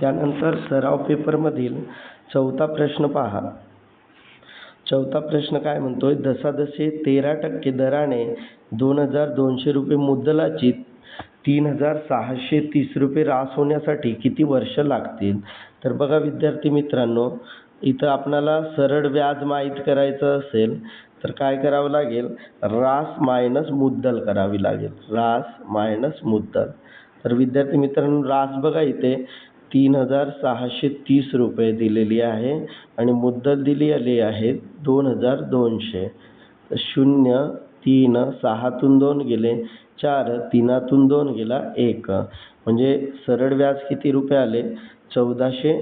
त्यानंतर सराव पेपरमधील चौथा प्रश्न पहा. चौथा प्रश्न काय म्हणतोय? दसादसे तेरा टक्के दराने दोन हजार दोनशे रुपये मुद्दलाची तीन हजार सहाशे तीस रुपये रास होण्यासाठी किती वर्ष लागतील? तर बघा विद्यार्थी मित्रांनो इथं आपणाला सरळ व्याज माहीत करायचं असेल तर काय करावं लागेल? रास मायनस मुद्दल करावी लागेल. रास मायनस मुद्दल. तर विद्यार्थी मित्रांनो रास बघा इथे. तीन हजार सहाशे तीस रुपये दिलेली आहे आणि मुद्दल दिलेली आहे दोन हजार दोनशे. शून्य तीन सहातून दोन गेले चार तीनातून दोन गेला एक. म्हणजे सरळ व्याज किती रुपये आले? चौदाशे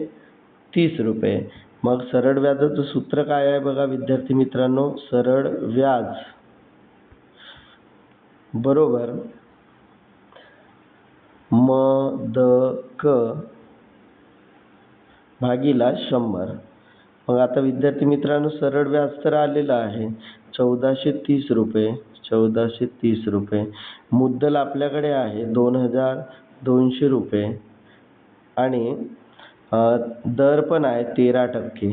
तीस रुपये. मग सरळ व्याजाचं सूत्र काय आहे बघा विद्यार्थी मित्रांनो? सरळ व्याज. बरोबर. म द क भागीला शंभर. मग आता विद्यार्थी मित्रांनो सरळ व्याज तर आलेलं आहे. चौदाशे तीस रुपये चौदाशे तीस रुपये. मुद्दल आपल्याकडे आहे दोन हजार दोनशे रुपये. आणि दर पण आहे तेरा टक्के.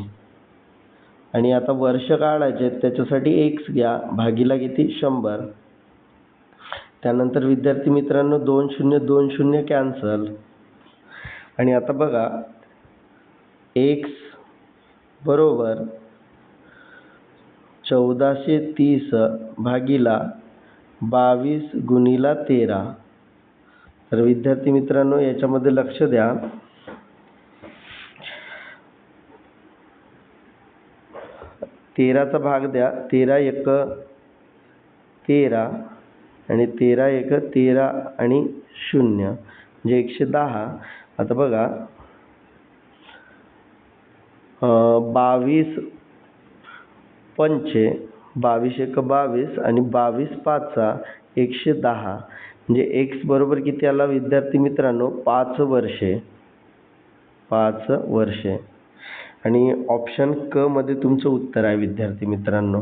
आणि आता वर्ष काढायचे आहेत त्याच्यासाठी एक्स घ्या भागीला किती? शंभर. त्यानंतर विद्यार्थी मित्रांनो दोन शून्य दोन शून्य कॅन्सल. आणि आता बघा एक्स बरोबर चौदाशे तीस भागीला बावीस गुणिला तेरा. तर विद्यार्थी मित्रांनो याच्यामध्ये लक्ष द्या. तेराचा भाग द्या. तेरा एक तेरा आणि तेरा एक तेरा आणि शून्य म्हणजे एकशे दहा. आता बघा बावीस पंचे बावीस एक बावीस आणि बावीस पाचा एकशे दहा. म्हणजे एक्स बरोबर किती आला विद्यार्थी मित्रांनो? पाच वर्षे. पाच वर्षे. आणि ऑप्शन क मध्ये तुमचं उत्तर आहे विद्यार्थी मित्रांनो.